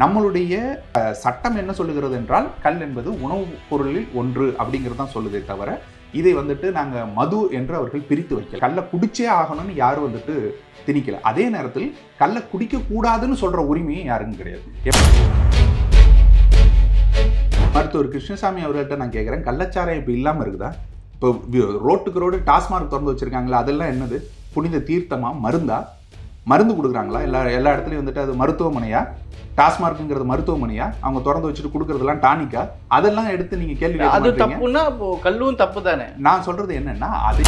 நம்மளுடைய சட்டம் என்ன சொல்லுகிறது என்றால் கல் என்பது உணவுப் பொருளில் ஒன்று அப்படிங்கிறது தான் சொல்லுதே தவிர இதை வந்துட்டு நாங்கள் மது என்று அவர்கள் பிரித்து வைக்கல. கல்லை குடிச்சே ஆகணும்னு யாரும் வந்துட்டு திணிக்கல. அதே நேரத்தில் கல்லை குடிக்கக்கூடாதுன்னு சொல்கிற உரிமையும் யாருக்கும் கிடையாது. மருத்துவர் கிருஷ்ணசாமி அவர்கள்ட்ட நான் கேட்குறேன் கள்ளச்சாராயம் இப்போ இல்லாமல் இருக்குதா? இப்போ ரோட்டுக்கு ரோடு டாஸ்மார்க் திறந்து வச்சுருக்காங்களா? அதெல்லாம் என்னது? புனித தீர்த்தமா? மருந்தா? மருந்து கொடுக்குறாங்களா? எல்லா எல்லா இடத்துலையும் வந்துட்டு அது மருத்துவமனையா? டாஸ்மார்க்குங்கிறது மருத்துவமனையா? அவங்க திறந்து வச்சுட்டு கொடுக்கறதெல்லாம் டானிக்கா? அதெல்லாம் எடுத்து நீங்க கேள்வி அது. தப்புன்னா அப்போ கல்லும் தப்பு தானே நான் சொல்றது என்னன்னா அது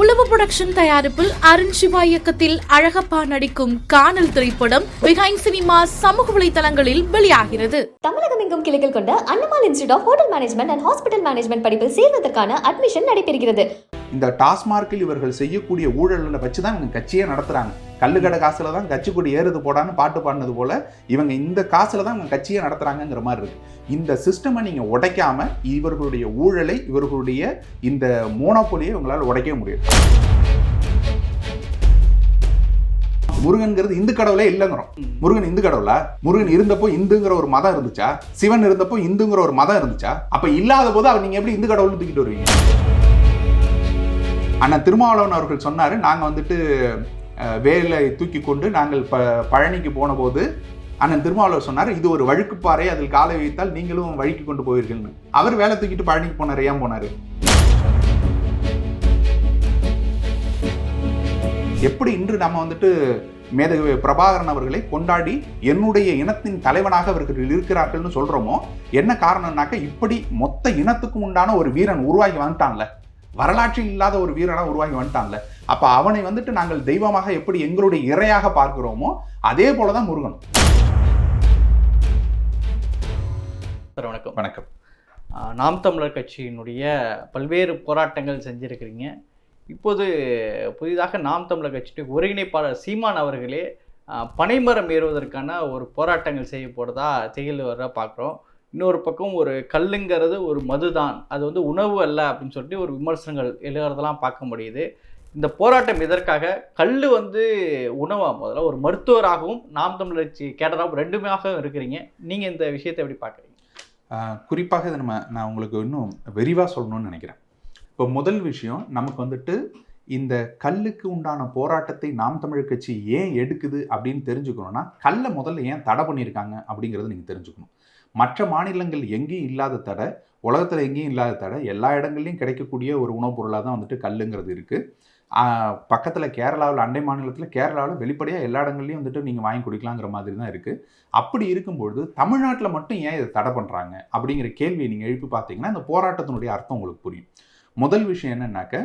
உளவு புரொடக்ஷன் தயாரிப்பில் அருண் சிவா இயக்கத்தில் அழகப்பா நடிக்கும் காணல் திரைப்படம் பிஹைண்ட் சினிமா சமூக வலைதளங்களில் வெளியாகிறது. தமிழகம் எங்கும் கிளைகள் கொண்ட Annamal institute of hotel management and hospital management படிப்பில் சேர்வதற்கான அட்மிஷன் நடைபெறுகிறது. இந்த டாஸ்மார்க்கில் இவர்கள் செய்யக்கூடிய ஊழல்களை வச்சு தான் இவங்க கட்சியே நடத்துகிறாங்க கல்லுக்கடை காசுல தான் கட்சி கொடி ஏறுது போடான்னு பாட்டு பாடினது போல் இவங்க இந்த காசில் தான் இவங்க கட்சியே நடத்துகிறாங்கங்கிற மாதிரி இருக்குது இந்த சிஸ்டமை நீங்கள் உடைக்காமல் இவர்களுடைய ஊழலை இவர்களுடைய இந்த மோனோபொலியை இவங்களால் உடைக்க முடியும் முருகன்கிறது இந்து கடவுளே இல்லைங்கிறோம். முருகன் இந்து கடவுளா? முருகன் இருந்தப்போ இந்துங்கிற ஒரு மதம் இருந்துச்சா? சிவன் இருந்தப்போ இந்துங்கிற ஒரு மதம் இருந்துச்சா? அப்ப இல்லாத போது அவர் நீங்க எப்படி இந்து கடவுள்னு தூக்கிட்டு வருவீங்க? அண்ணன் திருமாவளவன் அவர்கள் சொன்னாரு நாங்க வந்துட்டு வேலை தூக்கி கொண்டு நாங்கள் ப பழனிக்கு போன போது அண்ணன் திருமாவளவர் சொன்னார் இது ஒரு வழுக்குப்பாறை அதில் காலை வைத்தால் நீங்களும் வழுக்கி கொண்டு போவீர்கள்னு. அவர் வேலை தூக்கிட்டு பழனிக்கு போனார் ஏன் போனார்? எப்படி இன்று நம்ம வந்துட்டு மேதகு பிரபாகரன் அவர்களை கொண்டாடி என்னுடைய இனத்தின் தலைவனாக அவர்கள் இருக்கிறார்கள்னு சொல்கிறோமோ என்ன காரணம்னாக்க இப்படி மொத்த இனத்துக்கும் உண்டான ஒரு வீரன் உருவாகி வந்துட்டான்ல. வரலாற்றில் இல்லாத ஒரு வீரனா உருவாகி வந்துட்டான்ல. அப்ப அவனை வந்துட்டு நாங்கள் தெய்வமாக எப்படி எங்களுடைய இறையாக பார்க்கிறோமோ அதே போலதான் முருகன் சார் வணக்கம். வணக்கம். நாம் தமிழர் கட்சியினுடைய பல்வேறு போராட்டங்கள் செஞ்சிருக்கிறீங்க. இப்போது புதிதாக நாம் தமிழர் கட்சியுடைய ஒருங்கிணைப்பாளர் சீமான் அவர்களே பனைமரம் ஏறுவதற்கான ஒரு போராட்டங்கள் செய்ய போகிறதா செயல் வர பார்க்குறோம். இன்னொரு பக்கம் ஒரு கல்லுங்கிறது ஒரு மதுதான். அது வந்து உணவு அல்ல அப்படின்னு சொல்லிட்டு ஒரு விமர்சனங்கள் எழுகிறதெல்லாம் பார்க்க முடியுது. இந்த போராட்டம் எதற்காக? கல் வந்து உணவாக முதல்ல ஒரு மருத்துவராகவும் நாம் தமிழர் கட்சி ரெண்டுமாக ரெண்டுமே இருக்கிறீங்க. நீங்கள் இந்த விஷயத்தை எப்படி பார்க்குறீங்க? குறிப்பாக இதை நம்ம நான் உங்களுக்கு இன்னும் விரிவாக சொல்லணும்னு நினைக்கிறேன். இப்போ முதல் விஷயம் நமக்கு வந்துட்டு இந்த கல்லுக்கு உண்டான போராட்டத்தை நாம் தமிழர் கட்சி ஏன் எடுக்குது அப்படின்னு தெரிஞ்சுக்கணும்னா கல்லை முதல்ல ஏன் தடை பண்ணியிருக்காங்க அப்படிங்கிறத நீங்கள் தெரிஞ்சுக்கணும். மற்ற மாநிலங்கள் எங்கேயும் இல்லாத தடை உலகத்தில் எங்கேயும் இல்லாத தடை எல்லா இடங்கள்லையும் கிடைக்கக்கூடிய ஒரு உணவுப் பொருளாக தான் வந்துட்டு கல்லுங்கிறது இருக்குது பக்கத்தில் கேரளாவில் அண்டை மாநிலத்தில் கேரளாவில் வெளிப்படையாக எல்லா இடங்கள்லையும் வந்துட்டு நீங்கள் வாங்கி குடிக்கலாங்கிற மாதிரி தான் இருக்குது அப்படி இருக்கும்பொழுது தமிழ்நாட்டில் மட்டும் ஏன் இதை தடை பண்ணுறாங்க அப்படிங்கிற கேள்வியை நீங்கள் எழுப்பி பார்த்தீங்கன்னா இந்த போராட்டத்தினுடைய அர்த்தம் உங்களுக்கு புரியும். முதல் விஷயம் என்னன்னாக்க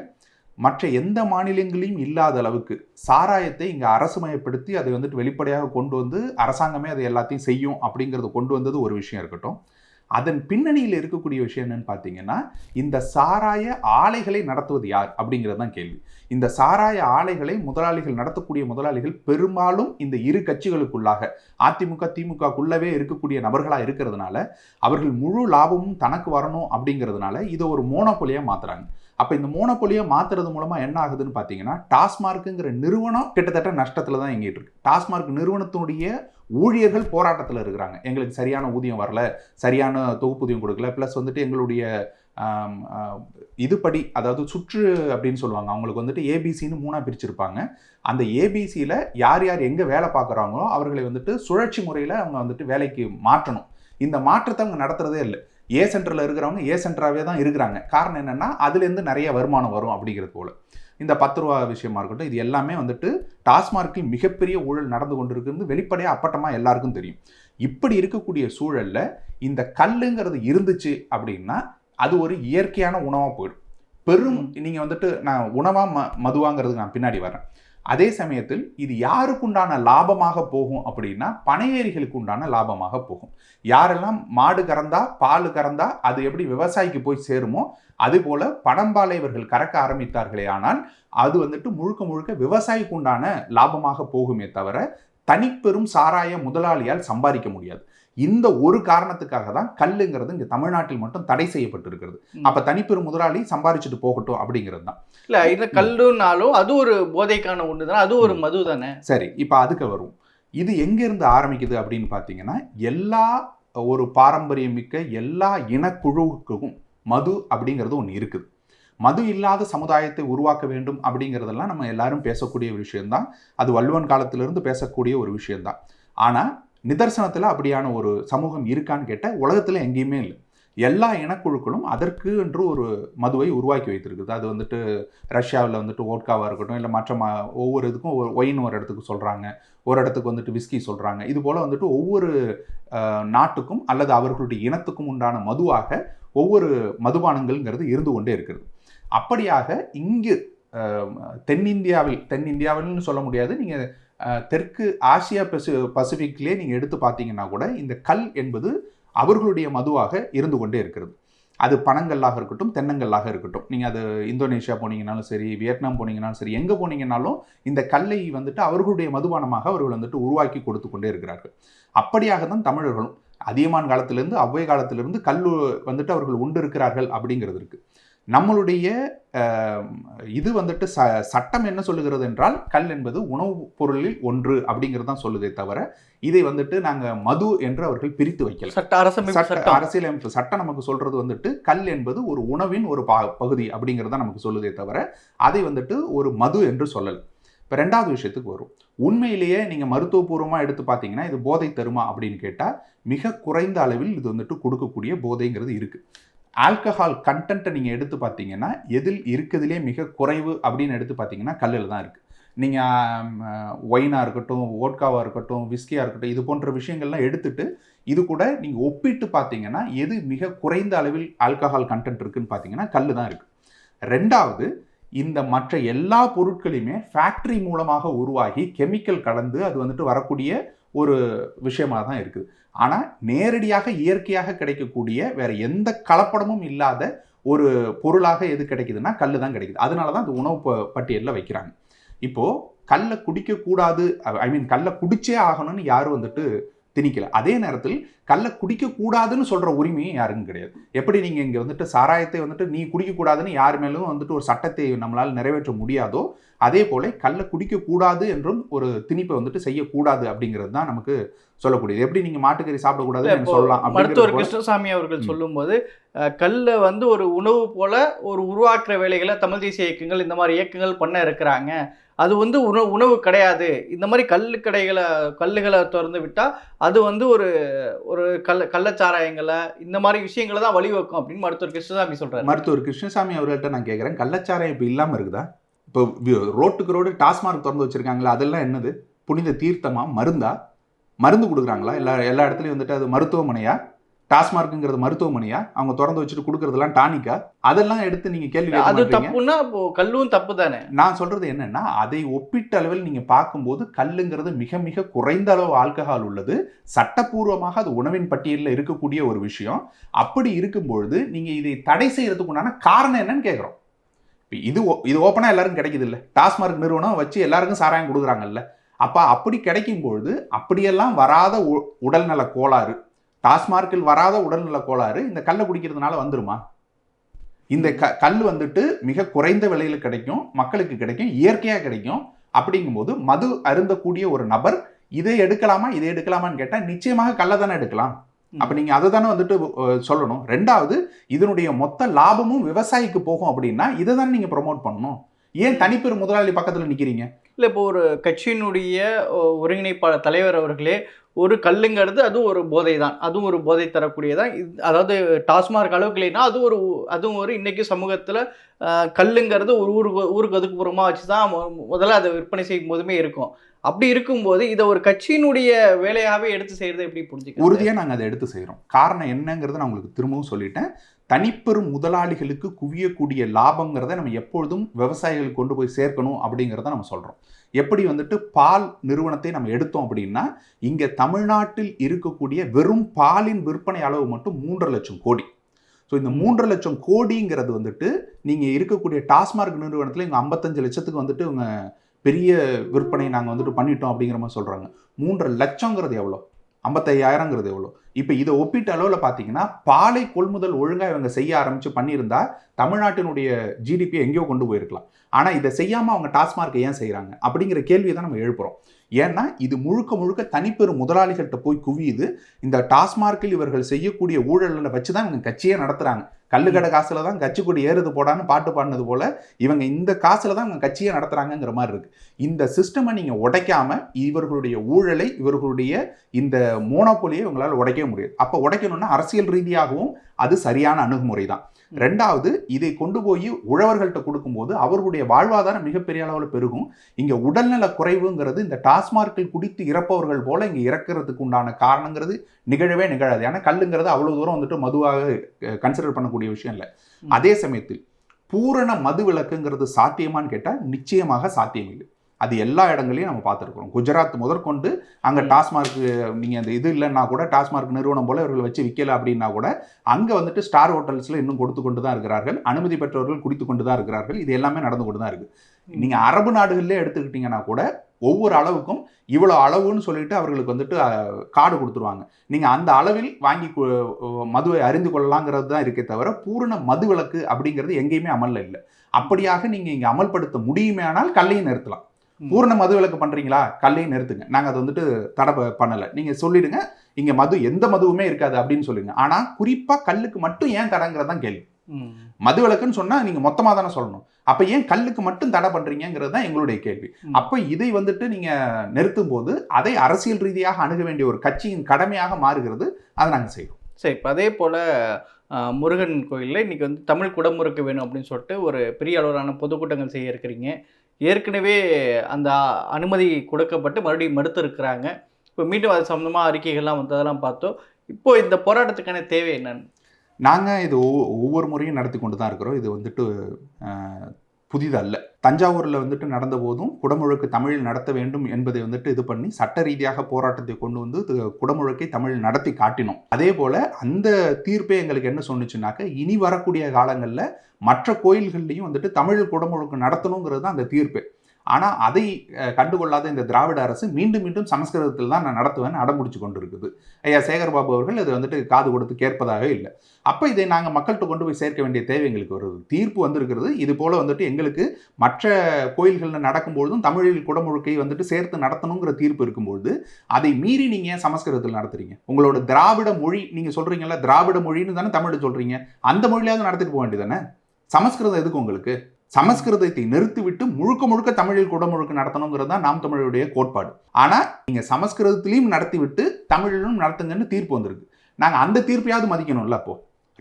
மற்ற எந்த மாநிலங்களையும் இல்லாத அளவுக்கு சாராயத்தை இங்கே அரசுமயப்படுத்தி அதை வந்துட்டு வெளிப்படையாக கொண்டு வந்து அரசாங்கமே அதை எல்லாத்தையும் செய்யும் அப்படிங்கிறத கொண்டு வந்தது ஒரு விஷயம் இருக்கட்டும். அதன் பின்னணியில் இருக்கக்கூடிய விஷயம் என்னன்னு பார்த்தீங்கன்னா இந்த சாராய ஆலைகளை நடத்துவது யார் அப்படிங்கிறது தான் கேள்வி. இந்த சாராய ஆலைகளை முதலாளிகள் நடத்தக்கூடிய முதலாளிகள் பெரும்பாலும் இந்த இரு கட்சிகளுக்குள்ளாக அதிமுக திமுகக்குள்ளவே இருக்கக்கூடிய நபர்களாக இருக்கிறதுனால அவர்கள் முழு லாபமும் தனக்கு வரணும் அப்படிங்கிறதுனால இதை ஒரு மோனோபொலியாக மாற்றுறாங்க அப்போ இந்த மோனோபொலியை மாத்துறது மூலமா என்ன ஆகுதுன்னு பார்த்தீங்கன்னா டாஸ்மார்க்குங்கிற நிறுவனம் கிட்டத்தட்ட நஷ்டத்தில் தான் எங்கிட்டு இருக்கு. டாஸ்மார்க் நிறுவனத்தினுடைய ஊழியர்கள் போராட்டத்தில் இருக்கிறாங்க. எங்களுக்கு சரியான ஊதியம் வரல சரியான தொகுப்பூதியம் கொடுக்கல ப்ளஸ் வந்துட்டு எங்களுடைய இதுபடி அதாவது சுற்று அப்படின்னு சொல்லுவாங்க. அவங்களுக்கு வந்துட்டு ஏபிசின்னு மூணாக பிரிச்சிருப்பாங்க. அந்த ஏபிசியில் யார் யார் எங்கே வேலை பார்க்குறாங்களோ அவர்களை வந்துட்டு சுழற்சி முறையில் அவங்க வந்துட்டு வேலைக்கு மாற்றணும். இந்த மாற்றத்தை அவங்க நடத்துறதே இல்லை. ஏ சென்டரில் இருக்கிறவங்க ஏ சென்டராகவே தான் இருக்கிறாங்க. காரணம் என்னென்னா அதுலேருந்து நிறைய வருமானம் வரும் அப்படிங்கிறது போல. இந்த பத்து ரூபா விஷயமா இருக்கட்டும் இது எல்லாமே வந்துட்டு டாஸ்மார்க்கில் மிகப்பெரிய ஊழல் நடந்து கொண்டிருக்கிறது வெளிப்படையாக அப்பட்டமாக எல்லாருக்கும் தெரியும். இப்படி இருக்கக்கூடிய சூழல்ல இந்த கல்லுங்கிறது இருந்துச்சு அப்படின்னா அது ஒரு இயற்கையான உணவாக போயிடும். பெரும் நீங்கள் வந்துட்டு நான் உணவாக ம மதுவாங்கிறதுக்கு நான் பின்னாடி வரேன் அதே சமயத்தில் இது யாருக்குண்டான லாபமாக போகும் அப்படின்னா பனையேரிகளுக்கு உண்டான லாபமாக போகும். யாரெல்லாம் மாடு கறந்தா பால் கறந்தா அது எப்படி விவசாயிக்கு போய் சேருமோ அதுபோல பணம்பாலை இவர்கள் கறக்க ஆரம்பித்தார்களே ஆனால் அது வந்துட்டு முழுக்க முழுக்க விவசாயிக்கு உண்டான லாபமாக போகுமே தவிர தனிப்பெரும் சாராய முதலாளியால் சம்பாதிக்க முடியாது. இந்த ஒரு காரணத்துக்காக தான் கல்லுங்கிறது இங்க தமிழ்நாட்டில் மட்டும் தடை செய்யப்பட்டிருக்கிறது. அப்ப தனிப்பெரும் முதலாளி சம்பாரிச்சுட்டு போகட்டும் அப்படிங்கிறது தான். இல்ல இது கல்லுனாலும் அது ஒரு போதைக்கான ஒன்று தானே அது ஒரு மது தானே? சரி இப்போ அதுக்கு வரும் இது எங்கேருந்து ஆரம்பிக்குது அப்படின்னு பார்த்தீங்கன்னா எல்லா ஒரு பாரம்பரியமிக்க எல்லா இனக்குழுவுக்கும் மது அப்படிங்கிறது ஒன்று இருக்குது. மது இல்லாத சமுதாயத்தை உருவாக்க வேண்டும் அப்படிங்கிறதெல்லாம் நம்ம எல்லாரும் பேசக்கூடிய விஷயம்தான். அது வள்ளுவன் காலத்திலிருந்து பேசக்கூடிய ஒரு விஷயம்தான். ஆனால் நிதர்சனத்தில் அப்படியான ஒரு சமூகம் இருக்கான்னு கேட்டால் உலகத்தில் எங்கேயுமே இல்லை. எல்லா இனக்குழுக்களும் அதற்கு என்று ஒரு மதுவை உருவாக்கி வைத்திருக்குது. அது வந்துட்டு ரஷ்யாவில் வந்துட்டு ஓட்காவாக இருக்கட்டும் இல்லை மற்ற ம ஒவ்வொரு இதுக்கும் ஒரு ஒயின் ஒரு இடத்துக்கு சொல்கிறாங்க ஒரு இடத்துக்கு வந்துட்டு விஸ்கி சொல்கிறாங்க இது போல் வந்துட்டு ஒவ்வொரு நாட்டுக்கும் அல்லது அவர்களுடைய இனத்துக்கும் உண்டான மதுவாக ஒவ்வொரு மதுபானங்கள்ங்கிறது இருந்து கொண்டே இருக்கிறது அப்படியாக இங்கு தென்னிந்தியாவில் தென்னிந்தியாவில்னு சொல்ல முடியாது. நீங்கள் தெற்கு ஆசியா பசி பசிபிக்லேயே நீங்கள் எடுத்து பார்த்தீங்கன்னா கூட இந்த கல் என்பது அவர்களுடைய மதுவாக இருந்து கொண்டே இருக்கிறது. அது பனங்கல்லாக இருக்கட்டும் தென்னங்கல்லாக இருக்கட்டும். நீங்கள் அது இந்தோனேஷியா போனீங்கனாலும் சரி வியட்நாம் போனீங்கனாலும் சரி எங்கே போனீங்கனாலும் இந்த கல்லை வந்துட்டு அவர்களுடைய மதுபானமாக அவர்கள் வந்துட்டு உருவாக்கி கொடுத்து கொண்டே இருக்கிறார்கள். அப்படியாக தான் தமிழர்களும் அதியமான் காலத்திலிருந்து ஔவை காலத்திலிருந்து கல் வந்துட்டு அவர்கள் உண்டு இருக்கிறார்கள் அப்படிங்கிறது இருக்குது நம்மளுடைய இது வந்துட்டு ச சட்டம் என்ன சொல்லுகிறது என்றால் கல் என்பது உணவுப் பொருளில் ஒன்று அப்படிங்கிறது தான் சொல்லுதே தவிர இதை வந்துட்டு நாங்கள் மது என்று அவர்கள் பிரித்து வைக்கல. சட்ட அரசமைப்பு அரசியலமைப்பு சட்டம். நமக்கு சொல்றது வந்துட்டு கல் என்பது ஒரு உணவின் ஒரு பா பகுதி அப்படிங்கிறத நமக்கு சொல்லுதே தவிர அதை வந்துட்டு ஒரு மது என்று சொல்லல. இப்போ ரெண்டாவது விஷயத்துக்கு வரும். உண்மையிலேயே நீங்கள் மருத்துவபூர்வமாக எடுத்து பார்த்தீங்கன்னா இது போதை தருமா அப்படின்னு கேட்டால் மிக குறைந்த அளவில் இது வந்துட்டு கொடுக்கக்கூடிய போதைங்கிறது இருக்கு. ஆல்கஹால் கண்டென்ட்டை நீங்கள் எடுத்து பார்த்தீங்கன்னா எதில் இருக்குதுலே மிக குறைவு அப்படின்னு எடுத்து பார்த்தீங்கன்னா கல்லில் தான் இருக்குது நீங்கள் ஒயினாக இருக்கட்டும் ஓட்காவாக இருக்கட்டும் விஸ்கியாக இருக்கட்டும் இது போன்ற விஷயங்கள்லாம் எடுத்துட்டு இது கூட நீங்கள் ஒப்பிட்டு பார்த்தீங்கன்னா எது மிக குறைந்த அளவில் ஆல்கஹால் கண்டென்ட் இருக்குதுன்னு பார்த்தீங்கன்னா கல் தான் இருக்குது ரெண்டாவது இந்த மற்ற எல்லா பொருட்களையுமே ஃபேக்ட்ரி மூலமாக உருவாகி கெமிக்கல் கலந்து அது வந்துட்டு வரக்கூடிய ஒரு விஷயமாக தான் இருக்குது. ஆனால் நேரடியாக இயற்கையாக கிடைக்கக்கூடிய வேற எந்த கலப்படமும் இல்லாத ஒரு பொருளாக எது கிடைக்குதுன்னா கல் தான் கிடைக்குது. அதனால தான் அந்த உணவு ப- பட்டியலில் வைக்கிறாங்க. இப்போது கல்லை குடிக்கக்கூடாது ஐ மீன் கல்லை குடிச்சே ஆகணும்னு யாரும் வந்துட்டு திணிக்கல. அதே நேரத்தில் கல்லை குடிக்கக்கூடாதுன்னு சொல்ற உரிமையும் யாருக்கும் கிடையாது. எப்படி நீங்க இங்க வந்துட்டு சாராயத்தை வந்துட்டு நீ குடிக்கக்கூடாதுன்னு யார் மேலும் வந்துட்டு ஒரு சட்டத்தை நம்மளால் நிறைவேற்ற முடியாதோ அதே போல கல்லை குடிக்கக்கூடாது என்றும் ஒரு திணிப்பை வந்துட்டு செய்யக்கூடாது அப்படிங்கிறது தான் நமக்கு சொல்லக்கூடியது. எப்படி நீங்க மாட்டுக்கறி எனக்கு சொல்லலாம் மருத்துவர் கிருஷ்ணசாமி அவர்கள். சொல்லும்போது கல்லை வந்து ஒரு உணவு போல ஒரு உருவாக்குற வேலைகளை தமிழ் தேசிய இயக்கங்கள் இந்த மாதிரி இயக்கங்கள் பண்ண இருக்கிறாங்க. அது வந்து உணவு உணவு கிடையாது. இந்த மாதிரி கல் கடைகளை கல்லுகளை திறந்து விட்டால் அது வந்து ஒரு ஒரு கல் கள்ளச்சாராயங்களை இந்த மாதிரி விஷயங்களை தான் வழிவகுக்கும் அப்படின்னு மருத்துவர் கிருஷ்ணசாமி சொல்கிறார் மருத்துவர் கிருஷ்ணசாமி அவர்கள்ட்ட நான் கேட்குறேன். கள்ளச்சாராயம் இப்போ இல்லாமல் இருக்குதா? இப்போ ரோட்டுக்கு ரோடு டாஸ்மார்க் திறந்து வச்சுருக்காங்களா? அதெல்லாம் என்னது? புனித தீர்த்தமாக மருந்தா? மருந்து கொடுக்குறாங்களா? எல்லா எல்லா இடத்துலையும் வந்துட்டு அது மருத்துவமனையா? டாஸ்மார்க்குங்கிறது மருத்துவமனையா? அவங்க திறந்து வச்சுட்டு கொடுக்கறதெல்லாம் டானிக்கா? அதெல்லாம் எடுத்து நீங்க கேள்வி அது. தப்புன்னா இப்போ கல்லும் தப்பு தானே நான் சொல்றது என்னன்னா அதை ஒப்பிட்ட அளவில் நீங்க பார்க்கும்போது கல்லுங்கிறது மிக மிக குறைந்த அளவு ஆல்கஹால் உள்ளது. சட்டப்பூர்வமாக அது உணவின் பட்டியலில் இருக்கக்கூடிய ஒரு விஷயம். அப்படி இருக்கும்பொழுது நீங்க இதை தடை செய்யறதுக்கு உண்டான காரணம் என்னன்னு கேட்குறோம். இப்போ இது இது ஓப்பனாக எல்லாருக்கும் கிடைக்குது இல்லை டாஸ்மார்க் நிறுவனம் வச்சு எல்லாருக்கும் சாராயம் கொடுக்குறாங்கல்ல. அப்போ அப்படி கிடைக்கும் பொழுது அப்படியெல்லாம் வராத உடல்நல கோளாறு டாஸ்மார்க்கில் வராத உடல்நல கோளாறு இந்த கல்லை குடிக்கிறதுனால வந்துருமா? இந்த க கல் வந்துட்டு மிக குறைந்த விலையில் கிடைக்கும் மக்களுக்கு கிடைக்கும் இயற்கையாக கிடைக்கும் அப்படிங்கும்போது மது அருந்தக்கூடிய ஒரு நபர் இதை எடுக்கலாமா இதை எடுக்கலாமான்னு கேட்டால் நிச்சயமாக கல்லை தானே எடுக்கலாம். அப்போ நீங்கள் அதை தானே வந்துட்டு சொல்லணும். ரெண்டாவது இதனுடைய மொத்த லாபமும் விவசாயிக்கு போகும் அப்படின்னா இதை தானே நீங்கள் ப்ரொமோட் பண்ணணும். ஏன் தனிப்பெரும் முதலாளி பக்கத்தில் நிற்கிறீங்க இல்லை இப்போ ஒரு கட்சியினுடைய ஒருங்கிணைப்பாளர் தலைவர் அவர்களே ஒரு கல்லுங்கிறது அதுவும் ஒரு போதை தான் அதுவும் ஒரு போதை தரக்கூடியதான். இது- அதாவது டாஸ்மார்க் அளவுக்கு இல்லைன்னா அது ஒரு அதுவும் ஒரு இன்றைக்கும் சமூகத்தில் கல்லுங்கிறது ஒரு ஊருக்கு ஊருக்கு ஒதுக்குப்புறமா வச்சு தான் முதல்ல அதை விற்பனை செய்யும் போதுமே இருக்கும். அப்படி இருக்கும்போது இதை ஒரு கட்சியினுடைய வேலையாகவே எடுத்து செய்கிறது எப்படி புரிஞ்சுக்கிறது? உறுதியாக நாங்கள் அதை எடுத்து செய்கிறோம் காரணம் என்னங்கிறத நான் உங்களுக்கு திரும்பவும் சொல்லிட்டேன். தனிப்பெரும் முதலாளிகளுக்கு குவியக்கூடிய லாபங்கிறத நம்ம எப்பொழுதும் விவசாயிகளுக்கு கொண்டு போய் சேர்க்கணும் அப்படிங்கிறத நம்ம சொல்கிறோம் எப்படி வந்துட்டு பால் நிறுவனத்தை நம்ம எடுத்தோம் அப்படின்னா இங்கே தமிழ்நாட்டில் இருக்கக்கூடிய வெறும் பாலின் விற்பனை அளவு மட்டும் மூன்றரை லட்சம் கோடி. ஸோ இந்த மூன்றரை லட்சம் கோடிங்கிறது வந்துட்டு நீங்கள் இருக்கக்கூடிய டாஸ்மார்க் நிறுவனத்தில் இங்கே ஐம்பத்தஞ்சு லட்சத்துக்கு வந்துட்டு இவங்க பெரிய விற்பனை நாங்கள் வந்துட்டு பண்ணிட்டோம் அப்படிங்கிற மாதிரி சொல்கிறாங்க மூன்றரை லட்சங்கிறது எவ்வளோ? ஐம்பத்தையாயிரங்கிறது எவ்வளோ? இப்போ இதை ஒப்பிட்ட அளவில் பார்த்தீங்கன்னா பாலை கொள்முதல் ஒழுங்காக இவங்க செய்ய ஆரம்பித்து பண்ணியிருந்தா தமிழ்நாட்டினுடைய ஜிடிபி எங்கேயோ கொண்டு போயிருக்கலாம். ஆனால் இதை செய்யாமல் அவங்க டாஸ்மார்க்கை ஏன் செய்கிறாங்க அப்படிங்கிற கேள்வியை தான் நம்ம எழுப்புறோம். ஏன்னா இது முழுக்க முழுக்க தனிப்பெரும் முதலாளிகள்கிட்ட போய் குவியுது. இந்த டாஸ்மார்க்கில் இவர்கள் செய்யக்கூடிய ஊழலில் வச்சு தான் இவங்க கட்சியே நடத்துகிறாங்க கல்லுக்கடை காசுல தான் கட்சி கொடி ஏறுது போடான்னு பாட்டு பாடினது போல இவங்க இந்த காசுல தான் இவங்க கட்சியை நடத்துகிறாங்கங்கிற மாதிரி இருக்கு. இந்த சிஸ்டமை நீங்க உடைக்காம இவர்களுடைய ஊழலை இவர்களுடைய இந்த மோனோபொலியை இவங்களால் உடைக்கவே முடியாது. அப்போ உடைக்கணும்னா அரசியல் ரீதியாகவும் அது சரியான அணுகுமுறை தான் ரெண்டாவது இதை கொண்டு போய் உழவர்கள்ட்ட கொடுக்கும்போது அவர்களுடைய வாழ்வாதாரம் மிகப்பெரிய அளவில் பெருகும். இங்க உடல்நல குறைவுங்கிறது இந்த டாஸ்மார்க்கில் குடித்து இறப்பவர்கள் போல இங்க இறக்கிறதுக்கு உண்டான காரணங்கிறது நிகழவே நிகழாது. ஏன்னா கல்லுங்கிறது அவ்வளவு தூரம் வந்துட்டு மதுவாக கன்சிடர் பண்ணக்கூடிய விஷயம் இல்லை. அதே சமயத்தில் பூரண மது விலக்குங்கிறது சாத்தியமான்னு கேட்டால் நிச்சயமாக சாத்தியம் இல்லை அது எல்லா இடங்களையும் நம்ம பார்த்துருக்குறோம். குஜராத் முதற்கொண்டு அங்கே. டாஸ்மார்க் நீங்கள் அந்த இது இல்லைன்னா கூட டாஸ்மார்க் நிறுவனம் போல இவர்கள் வச்சு விற்கல அப்படின்னா கூட அங்கே வந்துட்டு ஸ்டார் ஹோட்டல்ஸில் இன்னும் கொடுத்து கொண்டு தான் இருக்கிறார்கள். அனுமதி பெற்றவர்கள் குடித்து கொண்டு தான் இருக்கிறார்கள். இது எல்லாமே நடந்து கொண்டு தான் இருக்கு. நீங்கள் அரபு நாடுகளிலே எடுத்துக்கிட்டீங்கன்னா கூட ஒவ்வொரு அளவுக்கும் இவ்வளோ அளவுன்னு சொல்லிட்டு அவர்களுக்கு வந்துட்டு கார்டு கொடுத்துருவாங்க. நீங்கள் அந்த அளவில் வாங்கி மதுவை அறிந்து கொள்ளலாங்கிறது தான் இருக்கே தவிர பூரண மது விலக்கு அப்படிங்கிறது எங்கேயுமே அமல்ல இல்லை. அப்படியாக நீங்கள் இங்கே அமல்படுத்த முடியுமே ஆனால் கல்லையும் நிறுத்தலாம். பூரண மது விலக்கு பண்றீங்களா? கல்லையும் நிறுத்துங்க. நாங்கள் அதை வந்துட்டு தடை பண்ணல. நீங்க சொல்லிடுங்க. இங்க மது எந்த மதுவுமே இருக்காது அப்படின்னு சொல்லுங்க ஆனா குறிப்பா கல்லுக்கு மட்டும் ஏன் தடைங்கிறது தான் கேள்வி. மது விலக்குன்னு சொன்னா நீங்க மொத்தமா தானே சொல்லணும். அப்ப ஏன் கல்லுக்கு மட்டும் தடை பண்றீங்கிறது தான் எங்களுடைய கேள்வி. அப்ப இதை வந்துட்டு நீங்க நிறுத்தும் போது அதை அரசியல் ரீதியாக அணுக வேண்டிய ஒரு கட்சியின் கடமையாக மாறுகிறது. அதை நாங்க செய்றோம். சரி இப்போ அதே போல் முருகன் கோயிலில் இன்றைக்கி வந்து தமிழ் குடமுறுக்கு வேணும் அப்படின்னு சொல்லிட்டு ஒரு பெரிய அளவிலான பொதுக்கூட்டங்கள் செய்ய இருக்கிறீங்க. ஏற்கனவே அந்த அனுமதி கொடுக்கப்பட்டு மறுபடியும் மறுத்து இருக்கிறாங்க இப்போ மீண்டும் அது சம்மந்தமாக அறிக்கைகள்லாம் வந்ததெல்லாம் பார்த்தோம். இப்போது இந்த போராட்டத்துக்கான தேவை என்னன்னு? நாங்கள் இது ஒவ்வொ- ஒவ்வொரு முறையும் நடத்தி கொண்டு தான் இருக்கிறோம். இது வந்துட்டு புதிதல்ல. தஞ்சாவூரில் வந்துட்டு நடந்த போதும் குடமுழுக்கு தமிழில் நடத்த வேண்டும் என்பதை வந்துட்டு இது பண்ணி சட்ட ரீதியாக போராட்டத்தை கொண்டு வந்து குடமுழுக்கை தமிழில் நடத்தி காட்டினோம். அதே போல் அந்த தீர்ப்பே எங்களுக்கு என்ன சொன்னிச்சுனாக்க இனி வரக்கூடிய காலங்களில் மற்ற கோயில்கள்லையும் வந்துட்டு தமிழ் குடமுழுக்கு நடத்தணுங்கிறது தான் அந்த தீர்ப்பு. ஆனால் அதை கண்டுகொள்ளாத இந்த திராவிட அரசு மீண்டும் மீண்டும் சமஸ்கிருதத்தில் தான் நான் நடத்துவேன் அடம்பிடிச்சு கொண்டு இருக்குது ஐயா சேகர்பாபு அவர்கள் இது வந்துட்டு காது கொடுத்து கேட்பதாக இல்லை. அப்போ இதை நாங்கள் மக்கள்கிட்ட கொண்டு போய் சேர்க்க வேண்டிய தேவை எங்களுக்கு வருது தீர்ப்பு வந்திருக்கிறது. இது போல் வந்துட்டு எங்களுக்கு மற்ற கோயில்களில் நடக்கும்பொழுதும் தமிழில் குடமுழுக்கை வந்துட்டு சேர்த்து நடத்தணுங்கிற தீர்ப்பு இருக்கும்பொழுது அதை மீறி நீங்கள் ஏன் சமஸ்கிருதத்தில் நடத்துறீங்க? உங்களோட திராவிட மொழி நீங்கள் சொல்கிறீங்களா திராவிட மொழின்னு தானே தமிழ் சொல்கிறீங்க அந்த மொழியாவது நடத்திட்டு போக வேண்டியதானே சமஸ்கிருதம் எதுக்கு உங்களுக்கு? சமஸ்கிருதத்தை நிறுத்திவிட்டு முழுக்க முழுக்க தமிழில் குடமுழுக்கு நடத்தணுங்கிறது தான் நாம் தமிழுடைய கோட்பாடு. ஆனால் நீங்கள் சமஸ்கிருதத்திலையும் நடத்திவிட்டு தமிழிலும் நடத்துங்கன்னு தீர்ப்பு வந்திருக்கு. நாங்கள் அந்த தீர்ப்பையாவது மதிக்கணும்ல அப்போ?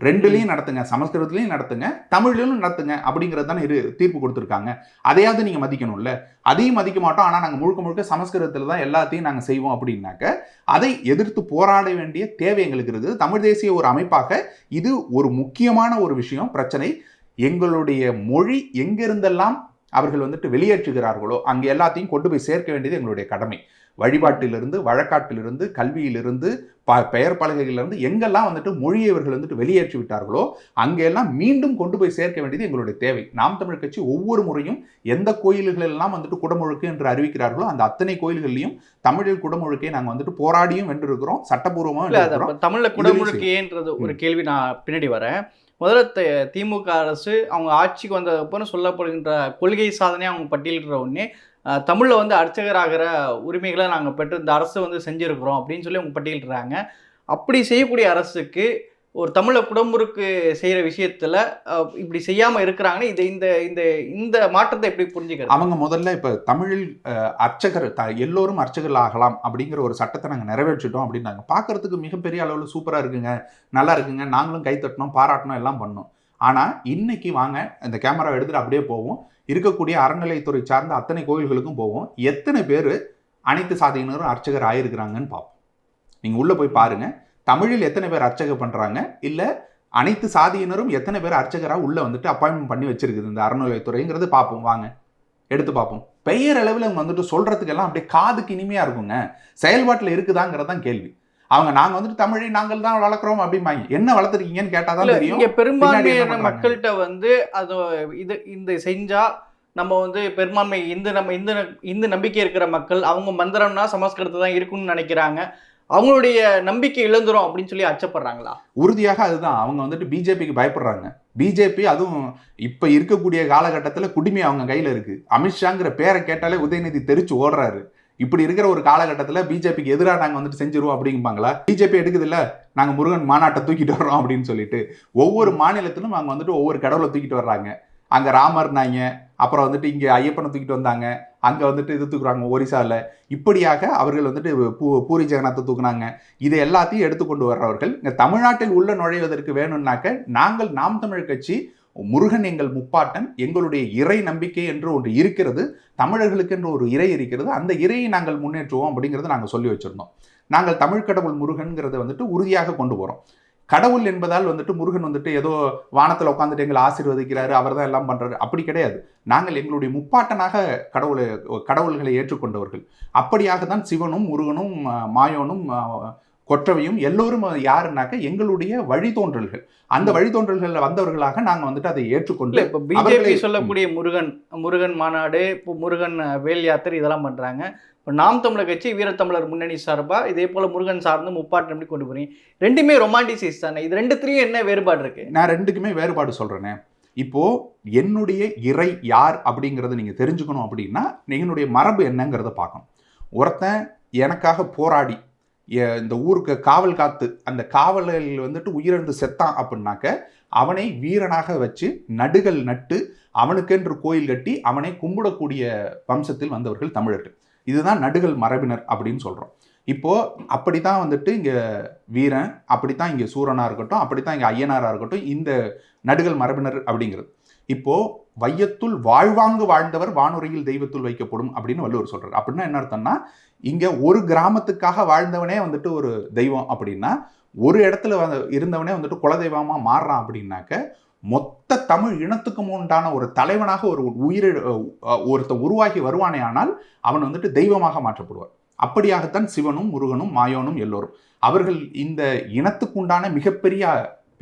ரெண்டுலையும் நடத்துங்க சமஸ்கிருதத்துலையும் நடத்துங்க தமிழிலும் நடத்துங்க அப்படிங்கிறது தானே இரு தீர்ப்பு கொடுத்துருக்காங்க. அதையாவது நீங்கள் மதிக்கணும்ல? அதையும் மதிக்க மாட்டோம் ஆனால் நாங்கள் முழுக்க முழுக்க சமஸ்கிருதத்தில் தான் எல்லாத்தையும் நாங்கள் செய்வோம் அப்படின்னாக்க அதை எதிர்த்து போராட வேண்டிய தேவை எங்களுக்கு இருக்குது. தமிழ் தேசிய ஒரு அமைப்பாக இது ஒரு முக்கியமான ஒரு விஷயம் பிரச்சனை. எங்களுடைய மொழி எங்கிருந்தெல்லாம் அவர்கள் வந்துட்டு வெளியேற்றுகிறார்களோ அங்கே எல்லாத்தையும் கொண்டு போய் சேர்க்க வேண்டியது எங்களுடைய கடமை. வழிபாட்டிலிருந்து வழக்காட்டிலிருந்து கல்வியிலிருந்து ப பெயர் பலகைகளிலிருந்து எங்கெல்லாம் வந்துட்டு மொழியை இவர்கள் வந்துட்டு வெளியேற்றி விட்டார்களோ அங்கெல்லாம் மீண்டும் கொண்டு போய் சேர்க்க வேண்டியது எங்களுடைய தேவை. நாம் தமிழ் கட்சி ஒவ்வொரு முறையும் எந்த கோயில்களெல்லாம் வந்துட்டு குடமுழுக்கு என்று அறிவிக்கிறார்களோ அந்த அத்தனை கோயில்கள்லையும் தமிழில் குடமுழுக்கை நாங்கள் வந்துட்டு போராடியும் வென்றிருக்கிறோம் சட்டப்பூர்வமாக தமிழ்ல குடமுழுக்கு ஏன்றது ஒரு கேள்வி நான் பின்னாடி வரேன். முதல்ல திமுக அரசு அவங்க ஆட்சிக்கு வந்ததுக்கப்புறம் சொல்லப்படுகின்ற கொள்கை சாதனையை அவங்க பட்டியலிடுற உடனே தமிழில் வந்து அர்ச்சகராகிற உரிமைகளை நாங்கள் பெற்று இந்த அரசு வந்து செஞ்சுருக்குறோம் அப்படின்னு சொல்லி அவங்க பட்டியலிடுறாங்க. அப்படி செய்யக்கூடிய அரசுக்கு ஒரு தமிழை குடமுறுக்கு செய்கிற விஷயத்தில் இப்படி செய்யாமல் இருக்கிறாங்கன்னு இதை இந்த இந்த இந்த மாற்றத்தை எப்படி புரிஞ்சுக்கிறது? அவங்க முதல்ல இப்போ தமிழில் அர்ச்சகர் த எல்லோரும் அர்ச்சகர்கள் ஆகலாம் அப்படிங்கிற ஒரு சட்டத்தை நாங்கள் நிறைவேற்றிட்டோம் அப்படின்னாங்க. பார்க்கறதுக்கு மிகப்பெரிய அளவில் சூப்பராக இருக்குங்க. நல்லா இருக்குங்க. நாங்களும் கை தட்டினோம் பாராட்டினோம் எல்லாம் பண்ணோம். ஆனால் இன்னைக்கு வாங்க இந்த கேமரா எடுத்துகிட்டு அப்படியே போவோம். இருக்கக்கூடிய அறநிலைத்துறை சார்ந்த அத்தனை கோயில்களுக்கும் போவோம். எத்தனை பேர் அனைத்து சாதியினரும் அர்ச்சகர் ஆயிருக்கிறாங்கன்னு பார்ப்போம் நீங்கள் உள்ளே போய் பாருங்கள் தமிழில் எத்தனை பேர் அர்ச்சகர் பண்ணுறாங்க இல்லை அனைத்து சாதியினரும் எத்தனை பேர் அர்ச்சகராக உள்ளே வந்துட்டு அப்பாயின்மெண்ட் பண்ணி வச்சிருக்குது இந்த அறநிலைத்துறைங்கிறது பார்ப்போம் வாங்க. எடுத்து பார்ப்போம் பெயர் அளவில் அவங்க வந்துட்டு சொல்றதுக்கெல்லாம் அப்படியே காதுக்கு இனிமையா இருக்குங்க. செயல்பாட்டில் இருக்குதாங்கிறது தான் கேள்வி. அவங்க நாங்க வந்துட்டு தமிழை நாங்கள் தான் வளர்க்குறோம் அப்படிம்பாங்க. என்ன வளர்த்துருக்கீங்கன்னு கேட்டாதான் இல்ல, தெரியும். பெரும்பான்மையான? மக்கள்கிட்ட வந்து அது இது இந்த செஞ்சா நம்ம வந்து பெரும்பான்மை இந்து நம்ம இந்து இந்து நம்பிக்கை இருக்கிற மக்கள் அவங்க மந்திரம்னா சமஸ்கிருதம் தான் இருக்கும்னு நினைக்கிறாங்க. அவங்களுடைய நம்பிக்கை இழந்துரும் அப்படின்னு சொல்லி அச்சப்படுறாங்களா? உறுதியாக அதுதான். அவங்க வந்துட்டு பிஜேபிக்கு பயப்படுறாங்க. பிஜேபி அதுவும் இப்ப இருக்கக்கூடிய காலகட்டத்தில் குடிமை அவங்க கையில இருக்கு. அமித்ஷாங்கிற பேரை கேட்டாலே உதயநிதி தெரிச்சு ஓடுறாரு. இப்படி இருக்கிற ஒரு காலகட்டத்தில் பிஜேபிக்கு எதிராக நாங்கள் வந்துட்டு செஞ்சிருவோம் அப்படிம்பாங்களா? பிஜேபி எடுக்குது இல்லை நாங்கள் முருகன் மாநாட்டை தூக்கிட்டு வர்றோம் அப்படின்னு சொல்லிட்டு. ஒவ்வொரு மாநிலத்திலும் அவங்க வந்துட்டு ஒவ்வொரு கடவுளை தூக்கிட்டு வர்றாங்க. அங்க ராமர்னாங்க அப்புறம் வந்துட்டு இங்கே ஐயப்பனை தூக்கிட்டு வந்தாங்க. அங்கே வந்துட்டு இது தூக்குறாங்க ஒரிசாவில் இப்படியாக அவர்கள் வந்துட்டு பூ பூரி ஜெகநாத்தை தூக்குனாங்க. இதை எல்லாத்தையும் எடுத்துக்கொண்டு வர்றவர்கள் இங்கே தமிழ்நாட்டில் உள்ள நுழைவதற்கு வேணும்னாக்க நாங்கள் நாம் தமிழ் கட்சி முருகன் எங்கள் முப்பாட்டன் எங்களுடைய இறை நம்பிக்கை என்று ஒன்று இருக்கிறது தமிழர்களுக்கு என்று ஒரு இறை இருக்கிறது அந்த இறையை நாங்கள் முன்னேற்றுவோம் அப்படிங்கிறத நாங்கள் சொல்லி வச்சிருந்தோம். நாங்கள் தமிழ் கடவுள் முருகன்கிறத வந்துட்டு உறுதியாக கொண்டு போகிறோம் கடவுள் என்பதால் வந்துட்டு முருகன் வந்துட்டு ஏதோ வானத்தில் உட்காந்துட்டு எங்களை ஆசீர்வதிக்கிறாரு அவர் தான் எல்லாம் பண்ணுறாரு அப்படி கிடையாது. நாங்கள் எங்களுடைய முப்பாட்டனாக கடவுளை கடவுள்களை ஏற்றுக்கொண்டவர்கள். அப்படியாக தான் சிவனும் முருகனும் மாயோனும் கொற்றவையும் எல்லோரும் யாருன்னாக்க எங்களுடைய வழித்தோன்றல்கள். அந்த வழித்தோன்றல்கள்ல வந்தவர்களாக நாங்க வந்துட்டு அதை ஏற்றுக்கொண்டு இப்ப பிஜேபி சொல்லக்கூடிய முருகன் முருகன் மாநாடு இப்போ முருகன் வேல் யாத்திரை இதெல்லாம் பண்றாங்க. இப்போ நாம் தமிழர் கட்சி வீரத்தமிழர் முன்னணி சார்பா இதே போல முருகன் சார்ந்து முப்பாட்டம் எப்படி கொண்டு போறீங்க? ரெண்டுமே ரொமான்டிசைஸ் தானே? இது ரெண்டுத்துலயும் என்ன வேறுபாடு இருக்கு? நான் ரெண்டுக்குமே வேறுபாடு சொல்றேனே. இப்போ என்னுடைய இறை யார் அப்படிங்கறத நீங்க தெரிஞ்சுக்கணும் அப்படின்னா என்னுடைய மரபு என்னங்கிறத பார்க்கணும். ஒருத்தன் எனக்காக போராடி இந்த ஊருக்கு காவல் காத்து அந்த காவலில் வந்துட்டு உயிரிழந்து செத்தான் அப்படின்னாக்க அவனை வீரனாக வச்சு நடுகள் நட்டு அவனுக்கென்று கோயில் கட்டி அவனை கும்பிடக்கூடிய வம்சத்தில் வந்தவர்கள் தமிழர்கள். இதுதான் நடுகள் மரபினர் அப்படின்னு சொல்கிறோம் இப்போது அப்படி தான் வந்துட்டு இங்கே வீரன் அப்படித்தான் இங்கே சூரனாக இருக்கட்டும் அப்படி தான் இங்கே ஐயனாராக இருக்கட்டும் இந்த நடுகள் மரபினர் அப்படிங்கிறது. இப்போது வையத்துள் வாழ்வாங்கு வாழ்ந்தவர் வானுரையில் தெய்வத்துள் வைக்கப்படும் அப்படின்னு வள்ளுவர் சொல்றாரு. அப்படின்னா என்ன அர்த்தம்னா இங்க ஒரு கிராமத்துக்காக வாழ்ந்தவனே வந்துட்டு ஒரு தெய்வம் அப்படின்னா ஒரு இடத்துல இருந்தவனே வந்துட்டு குலதெய்வமா மாறுறான் அப்படின்னாக்க மொத்த தமிழ் இனத்துக்கும் உண்டான ஒரு தலைவனாக ஒரு உயிர் ஒருத்தன் உருவாகி வருவானே ஆனால் அவன் வந்துட்டு தெய்வமாக மாற்றப்படுவார் அப்படியாகத்தான் சிவனும் முருகனும் மாயோனும் எல்லோரும். அவர்கள் இந்த இனத்துக்குண்டான மிகப்பெரிய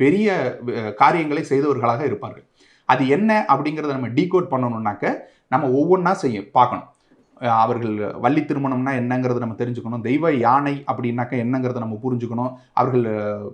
பெரிய காரியங்களை செய்தவர்களாக இருப்பார்கள். அது என்ன அப்படிங்கிறத நம்ம டீகோட் பண்ணணும்னாக்க நம்ம ஒவ்வொன்றா செய்ய பார்க்கணும். அவர்கள் வள்ளி திருமணம்னா என்னங்கிறத நம்ம தெரிஞ்சுக்கணும். தெய்வ யானை அப்படின்னாக்க என்னங்கிறத நம்ம புரிஞ்சுக்கணும். அவர்கள்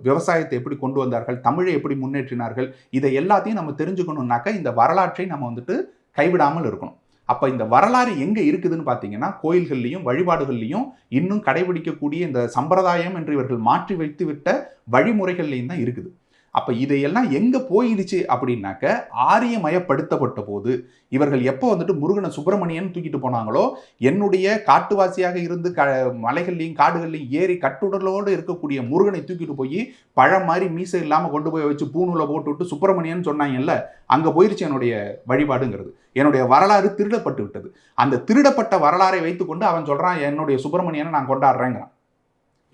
விவசாயத்தை எப்படி கொண்டு வந்தார்கள் தமிழை எப்படி முன்னேற்றினார்கள் இதை எல்லாத்தையும் நம்ம தெரிஞ்சுக்கணும்னாக்க இந்த வரலாற்றை நம்ம வந்துட்டு கைவிடாமல் இருக்கணும். அப்போ இந்த வரலாறு எங்கே இருக்குதுன்னு பார்த்தீங்கன்னா கோயில்கள்லையும் வழிபாடுகள்லையும் இன்னும் கடைபிடிக்கக்கூடிய இந்த சம்பிரதாயம் என்று இவர்கள் மாற்றி வைத்து விட்ட வழிமுறைகள்லையும் தான் இருக்குது. அப்போ இதையெல்லாம் எங்கே போயிடுச்சு அப்படின்னாக்க ஆரியமயப்படுத்தப்பட்ட போது இவர்கள் எப்போ வந்துட்டு முருகனை சுப்பிரமணியன் தூக்கிட்டு போனாங்களோ என்னுடைய காட்டுவாசியாக இருந்து க மலைகள்லையும் காடுகள்லையும் ஏறி கட்டுடலோடு இருக்கக்கூடிய முருகனை தூக்கிட்டு போய் பழம் மாதிரி மீசை இல்லாமல் கொண்டு போய் வச்சு பூணூலை போட்டு விட்டு சுப்பிரமணியன் சொன்னாங்கல்ல அங்கே போயிருச்சு என்னுடைய வழிபாடுங்கிறது. என்னுடைய வரலாறு திருடப்பட்டு விட்டது. அந்த திருடப்பட்ட வரலாறை வைத்துக்கொண்டு அவன் சொல்கிறான் என்னுடைய சுப்பிரமணியனை நான் கொண்டாடுறேங்கிறான்.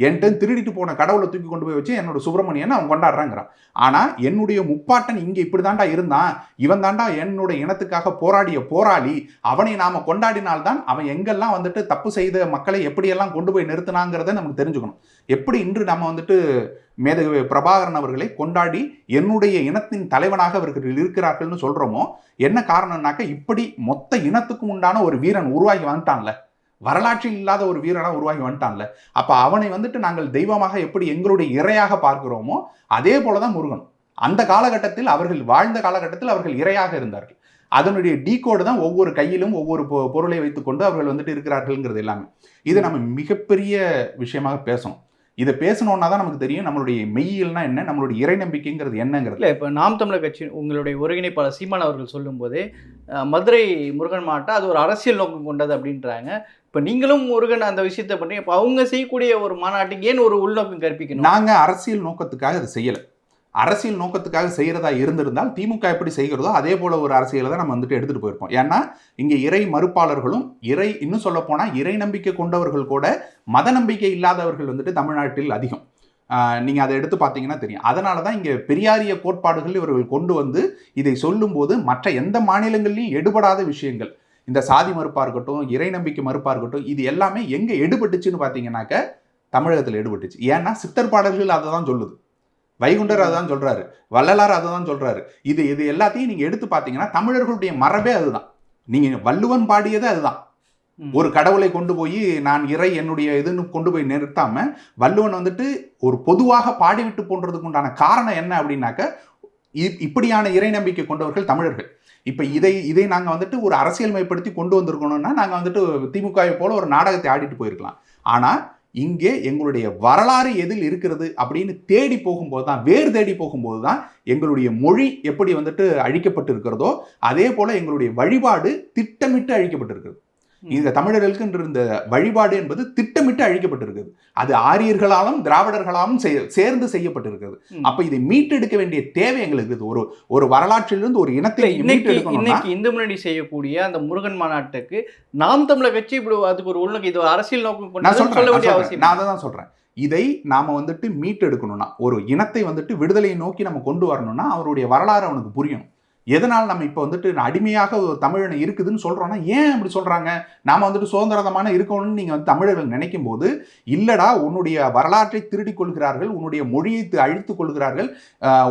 என்கிட்ட திருடிட்டு போன கடவுளை தூக்கி கொண்டு போய் வச்சு என்னோட சுப்பிரமணியன் அவன் கொண்டாடுறாங்கிறான். ஆனால் என்னுடைய முப்பாட்டன் இங்கே இப்படி தாண்டா இருந்தான். இவன் தாண்டா என்னுடைய இனத்துக்காக போராடிய போராளி. அவனை நாம் கொண்டாடினால்தான் அவன் எங்கெல்லாம் வந்துட்டு தப்பு செய்த மக்களை எப்படியெல்லாம் கொண்டு போய் நிறுத்தினாங்கிறத நமக்கு தெரிஞ்சுக்கணும். எப்படி இன்று நம்ம வந்துட்டு மேதகு பிரபாகரன் அவர்களை கொண்டாடி என்னுடைய இனத்தின் தலைவனாக அவர்கள் இருக்கிறார்கள்னு சொல்கிறோமோ என்ன காரணம்னாக்க இப்படி மொத்த இனத்துக்கும் உண்டான ஒரு வீரன் உருவாகி வந்துட்டான்ல. வரலாற்றில் இல்லாத ஒரு வீரனாக உருவாகி வந்துட்டான்ல. அப்போ அவனை வந்துட்டு நாங்கள் தெய்வமாக எப்படி எங்களுடைய இரையாக பார்க்கிறோமோ அதே போல தான் முருகன். அந்த காலகட்டத்தில் அவர்கள் வாழ்ந்த காலகட்டத்தில் அவர்கள் இரையாக இருந்தார்கள். அதனுடைய டீகோடு தான் ஒவ்வொரு கையிலும் ஒவ்வொரு பொ- பொருளை வைத்துக்கொண்டு அவர்கள் வந்துட்டு இருக்கிறார்கள்ங்கிறது எல்லாமே. இது நம்ம மிகப்பெரிய விஷயமாக பேசணும். இதை பேசணும்னா தான் நமக்கு தெரியும் நம்மளுடைய மெய்யியல்னா என்ன நம்மளுடைய இறை நம்பிக்கைங்கிறது என்னங்கிறது. இல்லை இப்போ நாம் தமிழர் கட்சி உங்களுடைய ஒருங்கிணைப்பாளர் சீமான் அவர்கள் சொல்லும்போது மதுரை முருகன் மாவட்டம் அது ஒரு அரசியல் நோக்கம் கொண்டது அப்படின்றாங்க. இப்போ நீங்களும் முருகன் அந்த விஷயத்தை பண்ணி இப்போ அவங்க செய்யக்கூடிய ஒரு மாநாட்டுக்கு ஏன் ஒரு உள்நோக்கம் கற்பிக்கணும்? நாங்க அரசியல் நோக்கத்துக்காக அதை செய்யல. அரசியல் நோக்கத்துக்காக செய்கிறதா இருந்திருந்தால் திமுக எப்படி செய்கிறதோ அதே போல ஒரு அரசியலை தான் நம்ம வந்துட்டு எடுத்துட்டு போயிருப்போம். ஏன்னா இங்கே இறை மறுப்பாளர்களும் இறை இன்னும் சொல்ல இறை நம்பிக்கை கொண்டவர்கள் கூட மத நம்பிக்கை இல்லாதவர்கள் வந்துட்டு தமிழ்நாட்டில் அதிகம். நீங்கள் அதை எடுத்து பார்த்தீங்கன்னா தெரியும். அதனால தான் இங்கே பெரியாரிய கோட்பாடுகள் இவர்கள் கொண்டு வந்து இதை சொல்லும்போது மற்ற எந்த மாநிலங்கள்லையும் எடுபடாத விஷயங்கள். இந்த சாதி மறுப்பாக இருக்கட்டும் இறை நம்பிக்கை மறுப்பாக இருக்கட்டும் இது எல்லாமே எங்கே எடுபட்டுச்சுன்னு பார்த்தீங்கன்னாக்க தமிழகத்தில் எடுபட்டுச்சு. ஏன்னா சித்தர் பாடல்கள் அதை தான் சொல்லுது. வைகுண்டர் அதை தான் சொல்றாரு. வள்ளலார் அதை தான் சொல்றாரு. இது இது எல்லாத்தையும் நீங்க எடுத்து பார்த்தீங்கன்னா தமிழர்களுடைய மரபே அதுதான். நீங்க வள்ளுவன் பாடியது அதுதான். ஒரு கடவுளை கொண்டு போய் நான் இறை என்னுடைய இதுன்னு கொண்டு போய் நிறுத்தாம வள்ளுவன் வந்துட்டு ஒரு பொதுவாக பாடிவிட்டு போன்றதுக்கு உண்டான காரணம் என்ன அப்படின்னாக்க இ- இப்படியான இறை நம்பிக்கை கொண்டவர்கள் தமிழர்கள். இப்ப இதை இதை நாங்க வந்துட்டு ஒரு அரசியல்மைப்படுத்தி கொண்டு வந்திருக்கணும்னா நாங்க வந்துட்டு திமுகவை போல ஒரு நாடகத்தை ஆடிட்டு போயிருக்கலாம். ஆனா இங்கே எங்களுடைய வரலாறு எதில் இருக்கிறது அப்படின்னு தேடி போகும்போது தான் வேர் தேடி போகும்போது தான் எங்களுடைய மொழி எப்படி வந்துட்டு அழிக்கப்பட்டு இருக்கிறதோ அதே போல் எங்களுடைய வழிபாடு திட்டமிட்டு அழிக்கப்பட்டிருக்கிறது. இந்த தமிழர்களுக்கு இன்று இந்த வழிபாடு என்பது திட்டமிட்டு அழிக்கப்பட்டிருக்கிறது அது ஆரியர்களாலும் திராவிடர்களாலும் சேர்ந்து செய்யப்பட்டிருக்கிறது. அப்ப இதை மீட்டெடுக்க வேண்டிய தேவை எங்களுக்கு இருக்குது. ஒரு ஒரு வரலாற்றிலிருந்து ஒரு இனத்தை இன்னைக்கு இந்து முன்னணி செய்யக்கூடிய அந்த முருகன் மாநாட்டுக்கு நாம் தமிழர் கட்சி இப்படி அதுக்கு ஒரு உள்நோக்கம் இது அரசியல் நோக்கம் நான் சொல்றேன் சொல்ல நான் வேண்டிய சொல்றேன். அவசியம் நான் அதை தான் சொல்றேன். இதை நாம வந்துட்டு மீட்டெடுக்கணும்னா ஒரு இனத்தை வந்துட்டு விடுதலையை நோக்கி நம்ம கொண்டு வரணும்னா அவருடைய வரலாறு அவனுக்கு புரியணும். எதனால் நம்ம இப்போ வந்துட்டு அடிமையாக ஒரு தமிழனை இருக்குதுன்னு சொல்கிறோன்னா ஏன் அப்படி சொல்கிறாங்க நாம வந்துட்டு சுதந்திரமான இருக்கணும்னு நீங்கள் வந்து தமிழர்கள் நினைக்கும் போது இல்லடா உன்னுடைய வரலாற்றை திருடி கொள்கிறார்கள் உன்னுடைய மொழியை தி- அழித்துக் கொள்கிறார்கள்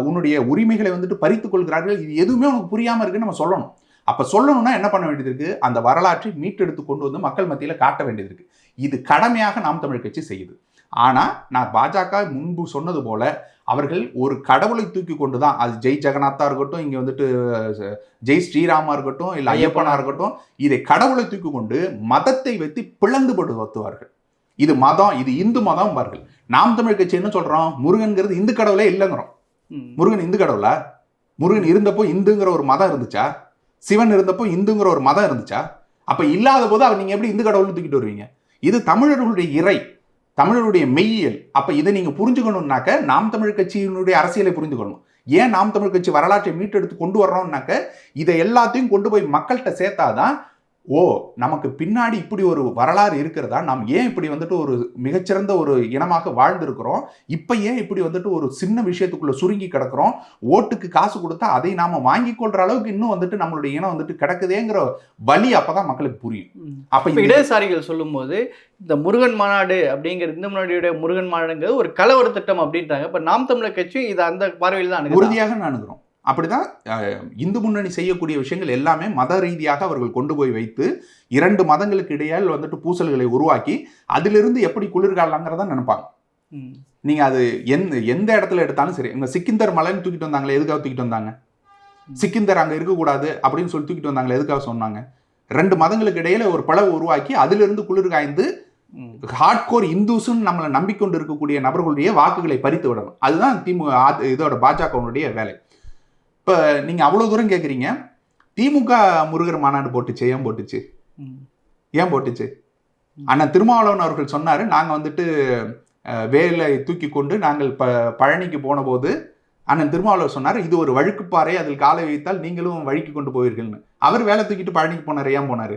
உன்னுடைய உரிமைகளை வந்துட்டு பறித்துக் கொள்கிறார்கள் இது எதுவுமே உனக்கு புரியாமல் இருக்குன்னு நம்ம சொல்லணும். அப்போ சொல்லணும்னா என்ன பண்ண வேண்டியது இருக்குது அந்த வரலாற்றை மீட்டெடுத்து கொண்டு வந்து மக்கள் மத்தியில் காட்ட வேண்டியது இருக்குது இது கடமையாக நாம் தமிழ் கட்சி செய்யுது. ஆனால் நான் பாஜக முன்பு சொன்னது போல அவர்கள் ஒரு கடவுளை தூக்கி கொண்டு தான் அது ஜெய் ஜெகநாத்தா இருக்கட்டும் இங்க வந்துட்டு ஜெய் ஸ்ரீராமா இருக்கட்டும் இல்ல ஐயப்பனா இருக்கட்டும் இதை கடவுளை தூக்கி கொண்டு மதத்தை வைத்து பிளந்துபடுத்துவார்கள் இது மதம் இது இந்து மதம் பார்கள் நாம் தமிழ் கட்சி என்ன சொல்றோம்? முருகன்கிறது இந்து கடவுளே இல்லைங்கிறோம். முருகன் இந்து கடவுளா? முருகன் இருந்தப்போ இந்துங்கிற ஒரு மதம் இருந்துச்சா? சிவன் இருந்தப்போ இந்துங்கிற ஒரு மதம் இருந்துச்சா? அப்ப இல்லாத போது அவர் நீங்க எப்படி இந்து கடவுள்னு தூக்கிட்டு வருவீங்க? இது தமிழர்களுடைய இறை. தமிழருடைய மெய்யியல். அப்போ இதை நீங்கள் புரிஞ்சுக்கணும்னாக்க நாம் தமிழ் கட்சியினுடைய அரசியலை புரிஞ்சுக்கணும் ஏன் நாம் தமிழ் கட்சி வரலாற்றை மீட்டெடுத்து கொண்டு வர்றோம்னாக்க இதை எல்லாத்தையும் கொண்டு போய் மக்கள்கிட்ட சேர்த்தாதான் ஓ நமக்கு பின்னாடி இப்படி ஒரு வரலாறு இருக்கிறதா? நாம் ஏன் இப்படி வந்துட்டு ஒரு மிகச்சிறந்த ஒரு இனமாக வாழ்ந்திருக்கிறோம்? இப்ப ஏன் இப்படி வந்துட்டு ஒரு சின்ன விஷயத்துக்குள்ள சுருங்கி கிடக்கிறோம்? ஓட்டுக்கு காசு கொடுத்தா அதை நாம வாங்கி கொள்ற அளவுக்கு இன்னும் வந்துட்டு நம்மளுடைய இனம் வந்துட்டு கிடக்குதேங்கிற வலி அப்பதான் மக்களுக்கு புரியும். அப்ப இடதுசாரிகள் சொல்லும்போது இந்த முருகன் மாநாடு அப்படிங்கிற இந்த முன்னாடியுடைய முருகன் மாநாடுங்கிறது ஒரு கலவர திட்டம் அப்படின்றாங்க இப்ப நாம் தமிழர் கட்சி இது அந்த பார்வையில் தான்? உறுதியாக நாணுகிறோம் அப்படிதான் இந்து முன்னணி செய்யக்கூடிய விஷயங்கள் எல்லாமே மத ரீதியாக அவர்கள் கொண்டு போய் வைத்து இரண்டு மதங்களுக்கு இடையால் வந்துட்டு பூசல்களை உருவாக்கி அதிலிருந்து எப்படி குளிர்காலங்கிறத நினைப்பாங்க. நீங்க அது எந்த எந்த இடத்துல எடுத்தாலும் சரி இங்க சிக்கிந்தர் மலைன்னு தூக்கிட்டு வந்தாங்களே எதுக்காக தூக்கிட்டு வந்தாங்க? சிக்கிந்தர் அங்க இருக்கக்கூடாது அப்படின்னு சொல்லி தூக்கிட்டு வந்தாங்களே எதுக்காக சொன்னாங்க? ரெண்டு மதங்களுக்கு இடையில ஒரு பிளவு உருவாக்கி அதிலிருந்து குளிர் காய்ந்து. ஹார்ட்கோர் இந்துஸ்ன்னு நம்மளை நம்பிக்கொண்டு இருக்கக்கூடிய நபர்களுடைய வாக்குகளை பறித்து விடணும். அதுதான் திமுக இதோட பாஜகவுடைய வேலை. இப்போ நீங்கள் அவ்வளோ தூரம் கேட்குறீங்க திமுக முருகர் மாநாடு போட்டுச்சு. ஏன் போட்டுச்சு? ஏன் போட்டுச்சு? அண்ணன் திருமாவளவன் அவர்கள் சொன்னார் நாங்கள் வந்துட்டு வேலை தூக்கி கொண்டு நாங்கள் ப பழனிக்கு போன போது அண்ணன் திருமாவளவர் சொன்னார் இது ஒரு வழுக்குப்பாறை அதில் காலை வைத்தால் நீங்களும் வழுக்கி கொண்டு போவீர்கள்னு. அவர் வேலை தூக்கிட்டு பழனிக்கு போனார் ஏன் போனார்?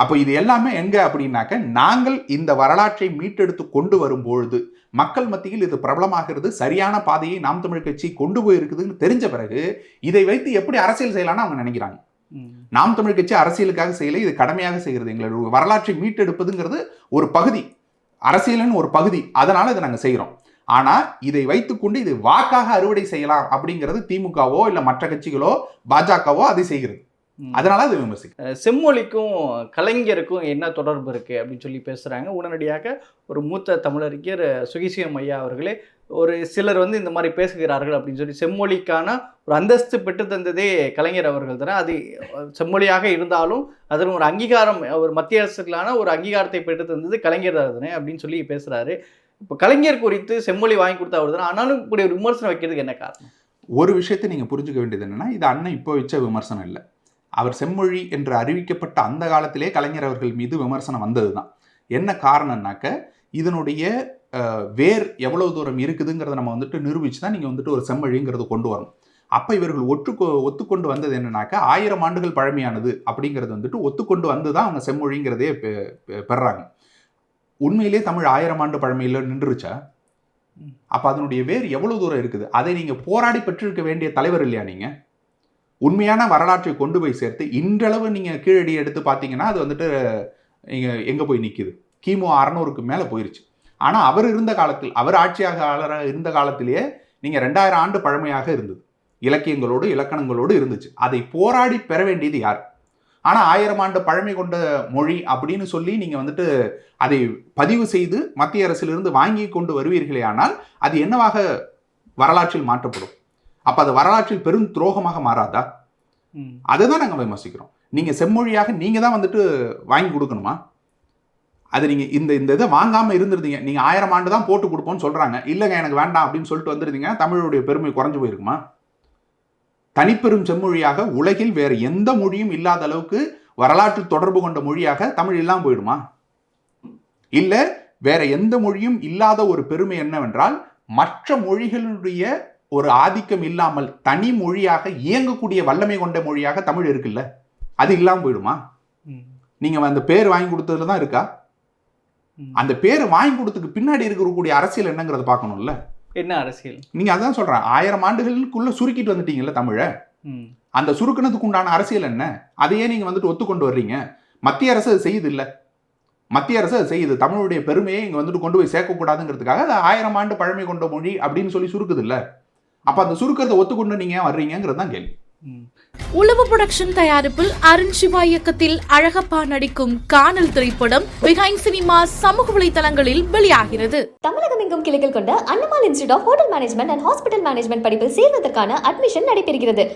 அப்போ இது எல்லாமே எங்க அப்படின்னாக்க நாங்கள் இந்த வரலாற்றை மீட்டெடுத்து கொண்டு வரும் பொழுது மக்கள் மத்தியில் இது பிரபலமாகிறது சரியான பாதையை நாம் தமிழ் கட்சி கொண்டு போயிருக்குதுன்னு தெரிஞ்ச பிறகு இதை வைத்து எப்படி அரசியல் செய்யலாம்னு அவங்க நினைக்கிறாங்க. நாம் தமிழ் கட்சி அரசியலுக்காக செய்யல இது கடமையாக செய்கிறது. எங்களுடைய வரலாற்றை மீட்டெடுப்பதுங்கிறது ஒரு பகுதி. அரசியலின் ஒரு பகுதி. அதனால இதை நாங்கள் செய்கிறோம் ஆனா இதை வைத்துக்கொண்டு இது வாக்காக அறுவடை செய்யலாம் அப்படிங்கிறது திமுகவோ இல்ல மற்ற கட்சிகளோ பாஜகவோ அதை செய்கிறது. அதனால அதை விமர்சிக்கும் அஹ் செம்மொழிக்கும் கலைஞருக்கும் என்ன தொடர்பு இருக்கு அப்படின்னு சொல்லி பேசுறாங்க. உடனடியாக ஒரு மூத்த தமிழறிஞர் சுகிசியம் ஐயா அவர்களே ஒரு சிலர் வந்து இந்த மாதிரி பேசுகிறார்கள் அப்படின்னு சொல்லி செம்மொழிக்கான ஒரு அந்தஸ்து பெற்று தந்ததே கலைஞர் அவர்கள் தானே. அது செம்மொழியாக இருந்தாலும் அதற்கு ஒரு அங்கீகாரம் ஒரு மத்திய அரசுக்களான ஒரு அங்கீகாரத்தை பெற்று தந்தது கலைஞர் தானே அப்படின்னு சொல்லி பேசுறாரு. இப்போ கலைஞர் குறித்து செம்மொழி வாங்கி கொடுத்தா அவர் தானே. ஆனாலும் இப்படி ஒரு விமர்சனம் வைக்கிறதுக்கு என்ன காரணம்? ஒரு விஷயத்தை நீங்க புரிஞ்சுக்க வேண்டியது என்னன்னா இது அண்ணன் இப்போ வச்ச விமர்சனம் இல்லை. அவர் செம்மொழி என்று அறிவிக்கப்பட்ட அந்த காலத்திலே கலைஞர் அவர்கள் மீது விமர்சனம் வந்ததுதான். என்ன காரணம்னாக்க இதனுடைய வேர் எவ்வளவு தூரம் இருக்குதுங்கிறத நம்ம வந்துட்டு நிரூபிச்சு தான் நீங்கள் வந்துட்டு ஒரு செம்மொழிங்கிறத கொண்டு வரணும். அப்போ இவர்கள் ஒற்றுக்கொ ஒத்துக்கொண்டு வந்தது என்னன்னாக்க ஆயிரம் ஆண்டுகள் பழமையானது அப்படிங்கிறது வந்துட்டு ஒத்துக்கொண்டு வந்து தான் அவங்க செம்மொழிங்கிறதே பெறாங்க. உண்மையிலே தமிழ் ஆயிரம் ஆண்டு பழமையில் நின்றுச்சா அப்போ அதனுடைய வேர் எவ்வளவு தூரம் இருக்குது? அதை நீங்கள் போராடி பெற்றிருக்க வேண்டிய தலைவர் இல்லையா நீங்கள் உண்மையான வரலாற்றை கொண்டு போய் சேர்த்து இன்றளவு நீங்கள் கீழடி எடுத்து பார்த்தீங்கன்னா அது வந்துட்டு இங்கே எங்கே போய் நிற்குது கிமு அறநூறுக்கு மேலே போயிருச்சு. ஆனால் அவர் இருந்த காலத்தில் அவர் ஆட்சியாளராக இருந்த காலத்திலேயே நீங்கள் ரெண்டாயிரம் ஆண்டு பழமையாக இருந்தது. இலக்கியங்களோடு இலக்கணங்களோடு இருந்துச்சு. அதை போராடி பெற வேண்டியது யார்? ஆனால் ஆயிரம் ஆண்டு பழமை கொண்ட மொழி அப்படின்னு சொல்லி நீங்கள் வந்துட்டு அதை பதிவு செய்து மத்திய அரசிலிருந்து வாங்கி கொண்டு வருவீர்களே ஆனால் அது என்னவாக வரலாற்றில் மாற்றப்படும்? அப்ப அது வரலாற்றில் பெரும் துரோகமாக மாறாதா? ம். அதை தான் நாங்கள் விமர்சிக்கிறோம். நீங்க செம்மொழியாக நீங்க தான் வந்துட்டு வாங்கி கொடுக்கணுமா? அது நீங்க இந்த இந்த இதை வாங்காம இருந்திருந்தீங்க. நீங்க ஆயிரம் ஆண்டு தான் போட்டு கொடுப்போம்னு சொல்றாங்க. இல்லைங்க எனக்கு வேண்டாம் அப்படின்னு சொல்லிட்டு வந்திருந்தீங்கன்னா தமிழுடைய பெருமை குறைஞ்சு போயிருக்குமா? தனிப்பெரும் செம்மொழியாக உலகில் வேற எந்த மொழியும் இல்லாத அளவுக்கு வரலாற்று தொடர்பு கொண்ட மொழியாக தமிழ் இல்லாம போயிடுமா? இல்ல வேற எந்த மொழியும் இல்லாத ஒரு பெருமை என்னவென்றால் மற்ற மொழிகளுடைய ஒரு ஆதிக்கம் இல்லாமல் தனி மொழியாக இயங்கக்கூடிய வல்லமை கொண்ட மொழியாக தமிழ் இருக்குல்ல? அது இல்லாம போயிடுமா? ம். நீங்க அந்த பேர் வாங்கி கொடுத்ததுல தான் இருக்கா. அந்த பேர் வாங்கி கொடுத்ததுக்கு பின்னாடி இருக்கக்கூடிய அரசியல் என்னங்கிறத பார்க்கணும்ல? என்ன அரசியல்? நீங்க அதான் சொல்றேன். ஆயிரம் ஆண்டுகளுக்குள்ள சுருக்கிட்டு வந்துட்டீங்கல்ல தமிழ. அந்த சுருக்கினதுக்கு உண்டான அரசியல் என்ன? அதையே நீங்க வந்துட்டு ஒத்துக்கொண்டு வர்றீங்க. மத்திய அரசு அது செய்யுது இல்ல. மத்திய அரசு அது செய்யுது. தமிழுடைய பெருமையை இங்க வந்துட்டு கொண்டு போய் சேர்க்கக்கூடாதுங்கிறதுக்காக அது ஆயிரம் ஆண்டு பழமை கொண்ட மொழி அப்படின்னு சொல்லி சுருக்குது இல்ல. அப்ப அந்த சுருக்கத்தை ஒத்துக்கொண்டு நீங்க வர்றீங்கிறது தான் கேள்வி. உளவு புரொடக்ஷன் தயாரிப்பில் அருண் சிவா இயக்கத்தில் அழகப்பா நடிக்கும் காணல் திரைப்படம் பிஹைண்ட் சினிமா சமூக வலைதளங்களில் வெளியாகிறது. தமிழகம் எங்கும் கிளைகள் கொண்ட Annamal institute of hotel management and hospital management படிப்பில் சேர்வதற்கான அட்மிஷன் நடைபெறுகிறது.